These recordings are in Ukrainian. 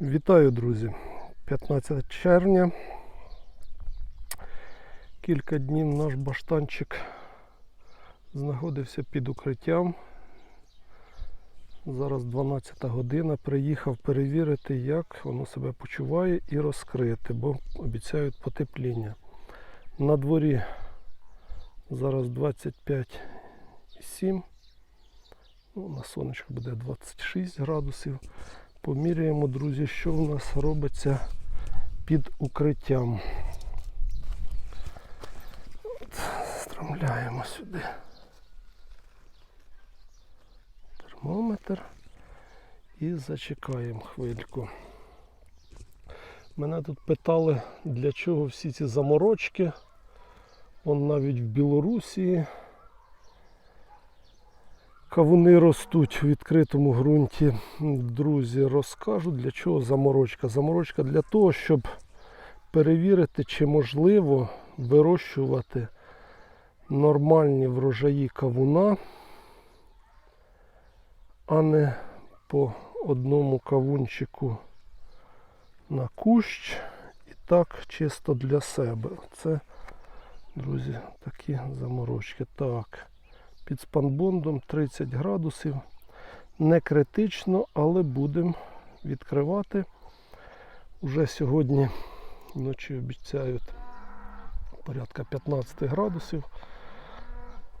Вітаю, друзі! 15 червня. Кілька днів наш баштанчик знаходився під укриттям. Зараз 12 година. Приїхав перевірити, як воно себе почуває і розкрити, бо обіцяють потепління. На дворі зараз 25,7. Ну, на сонечку буде 26 градусів. Поміряємо, друзі, що в нас робиться під укриттям. От, Стромляємо сюди. Термометр і зачекаємо хвильку. Мене тут питали, для чого всі ці заморочки. Он навіть в Білорусі Кавуни ростуть у відкритому ґрунті. Друзі, розкажу для чого заморочка. Заморочка для того, щоб перевірити, чи можливо вирощувати нормальні врожаї кавуна, а не по одному кавунчику на кущ. І так чисто для себе. Це, друзі, такі заморочки. Так під спанбондом 30 градусів. Не критично, але будемо відкривати. Уже сьогодні вночі обіцяють порядка 15 градусів.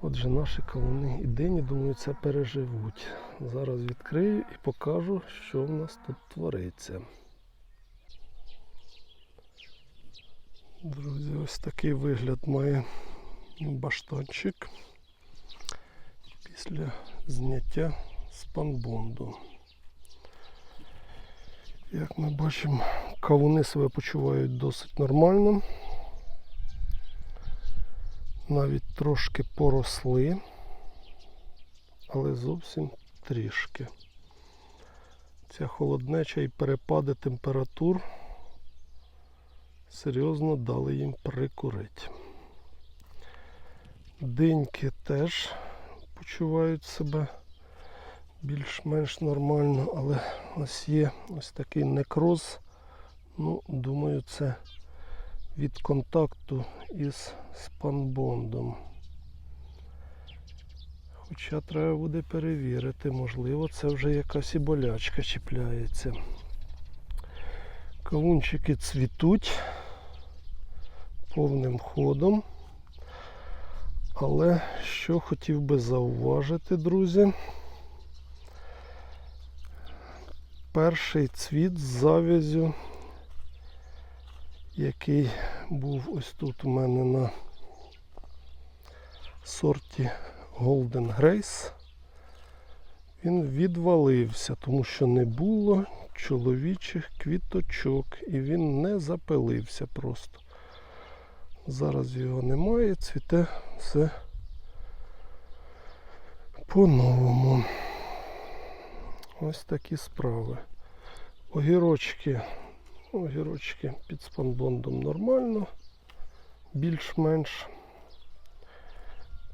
Отже, наші кавуни і дині, думаю, це переживуть. Зараз відкрию і покажу, що в нас тут твориться. Друзі, ось такий вигляд має баштанчик після зняття спанбонду. Як ми бачимо, кавуни себе почувають досить нормально. Навіть трошки поросли, але зовсім трішки. Ця холоднеча і перепади температур серйозно дали їм прикурити. Диньки теж почувають себе більш-менш нормально, але ось є ось такий некроз. Ну, думаю, це від контакту із спанбондом. Хоча треба буде перевірити, можливо, це вже якась і болячка чіпляється. Кавунчики цвітуть повним ходом. Але що хотів би зауважити, друзі, перший цвіт з зав'язю, який був ось тут у мене на сорті Golden Grace, він відвалився, тому що не було чоловічих квіточок і він не запилився просто. Зараз його немає, цвіте все по-новому. Ось такі справи. Огірочки, огірочки під спанбондом нормально, більш-менш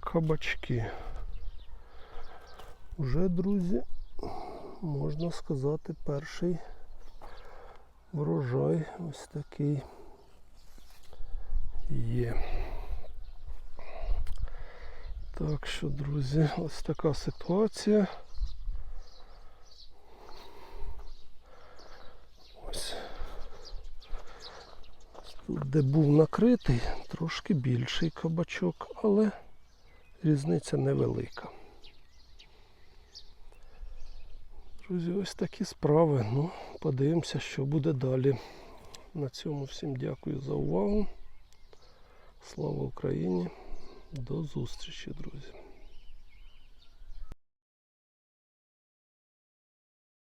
кабачки. Уже, друзі, можна сказати, перший врожай ось такий є. Так що, друзі, ось така ситуація. Тут, де був накритий, трошки більший кабачок, але різниця невелика. Друзі, ось такі справи. Ну, подивимося, що буде далі. На цьому всім дякую за увагу. Слава Україні! До зустрічі, друзі!